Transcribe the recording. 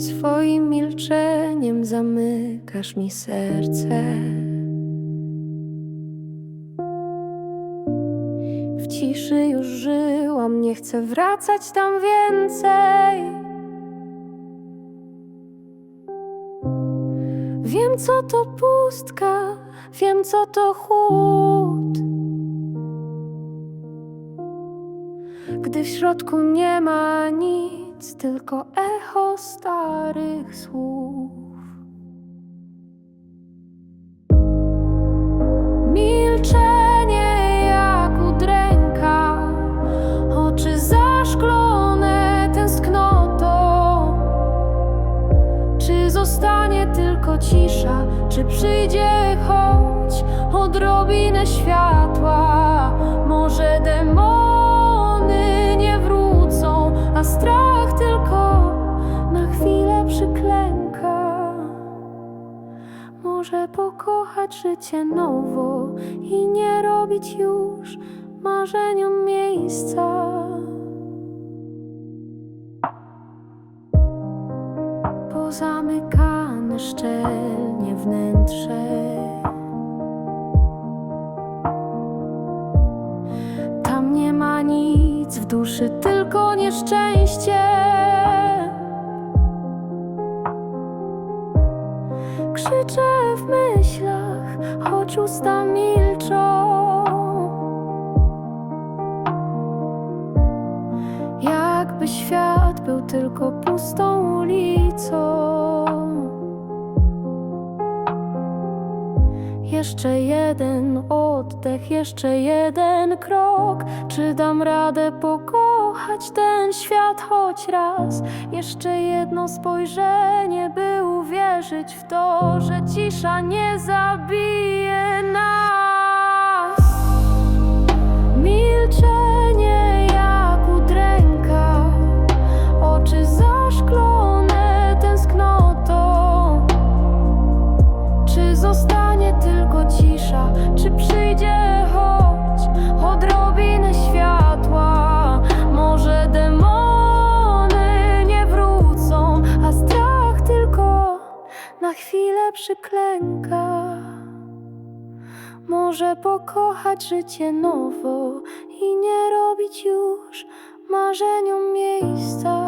Swoim milczeniem zamykasz mi serce. W ciszy już żyłam, nie chcę wracać tam więcej. Wiem, co to pustka, wiem, co to chłód. Gdy w środku nie ma nic, tylko echo starych słów. Milczenie jak udręka, oczy zaszklone tęsknotą. Czy zostanie tylko cisza, czy przyjdzie choć odrobinę światła? Może pokochać życie nowo i nie robić już marzeniom miejsca. Pozamykane szczelnie wnętrze. Tam nie ma nic w duszy, tylko nieszczęście. Krzyczę w myślach, choć usta milczą. Jakby świat był tylko pustą ulicą. Jeszcze jeden oddech, jeszcze jeden krok. Czy dam radę pokochać ten świat choć raz? Jeszcze jedno spojrzenie, by uwierzyć w to, że cisza nie zabije nas. Na chwilę przyklęka. Może pokochać życie nowo i nie robić już marzeniom miejsca.